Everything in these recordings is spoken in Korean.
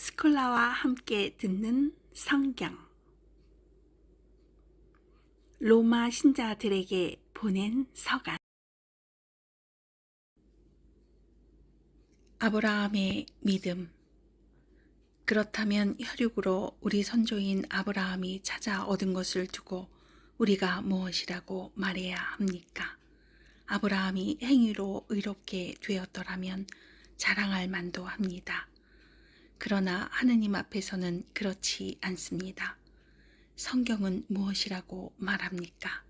스콜라와 함께 듣는 성경 로마 신자들에게 보낸 서간 아브라함의 믿음 그렇다면 혈육으로 우리 선조인 아브라함이 찾아 얻은 것을 두고 우리가 무엇이라고 말해야 합니까? 아브라함이 행위로 의롭게 되었더라면 자랑할 만도 합니다. 그러나 하느님 앞에서는 그렇지 않습니다. 성경은 무엇이라고 말합니까?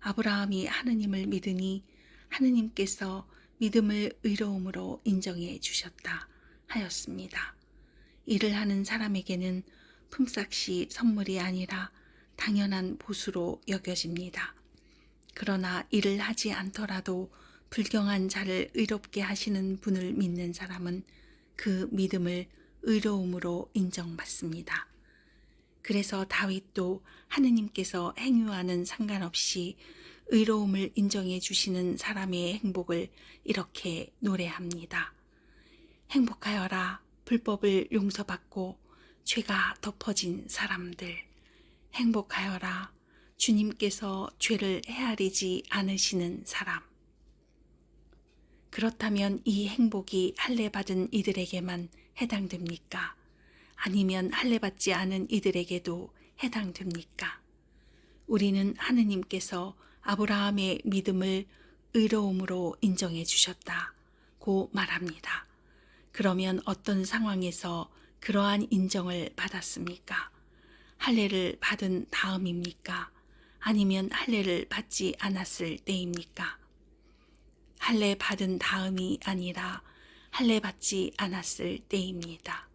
아브라함이 하느님을 믿으니 하느님께서 믿음을 의로움으로 인정해 주셨다 하였습니다. 일을 하는 사람에게는 품삯이 선물이 아니라 당연한 보수로 여겨집니다. 그러나 일을 하지 않더라도 불경한 자를 의롭게 하시는 분을 믿는 사람은 그 믿음을 의로움으로 인정받습니다. 그래서 다윗도 하느님께서 행위와는 상관없이 의로움을 인정해 주시는 사람의 행복을 이렇게 노래합니다. 행복하여라 불법을 용서받고 죄가 덮어진 사람들. 행복하여라 주님께서 죄를 헤아리지 않으시는 사람. 그렇다면 이 행복이 할례 받은 이들에게만 해당됩니까? 아니면 할례 받지 않은 이들에게도 해당됩니까? 우리는 하느님께서 아브라함의 믿음을 의로움으로 인정해 주셨다 고 말합니다. 그러면 어떤 상황에서 그러한 인정을 받았습니까? 할례를 받은 다음입니까? 아니면 할례를 받지 않았을 때입니까? 할례 받은 다음이 아니라 할례 받지 않았을 때입니다.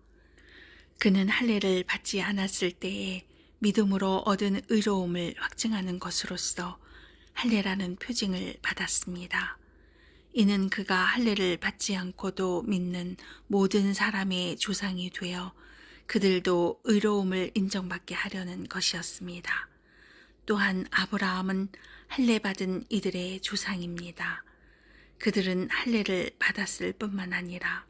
그는 할례를 받지 않았을 때에 믿음으로 얻은 의로움을 확증하는 것으로서 할례라는 표징을 받았습니다. 이는 그가 할례를 받지 않고도 믿는 모든 사람의 조상이 되어 그들도 의로움을 인정받게 하려는 것이었습니다. 또한 아브라함은 할례 받은 이들의 조상입니다. 그들은 할례를 받았을 뿐만 아니라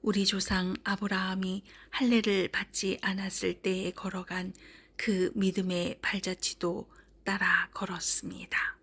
우리 조상 아브라함이 할례를 받지 않았을 때에 걸어간 그 믿음의 발자취도 따라 걸었습니다.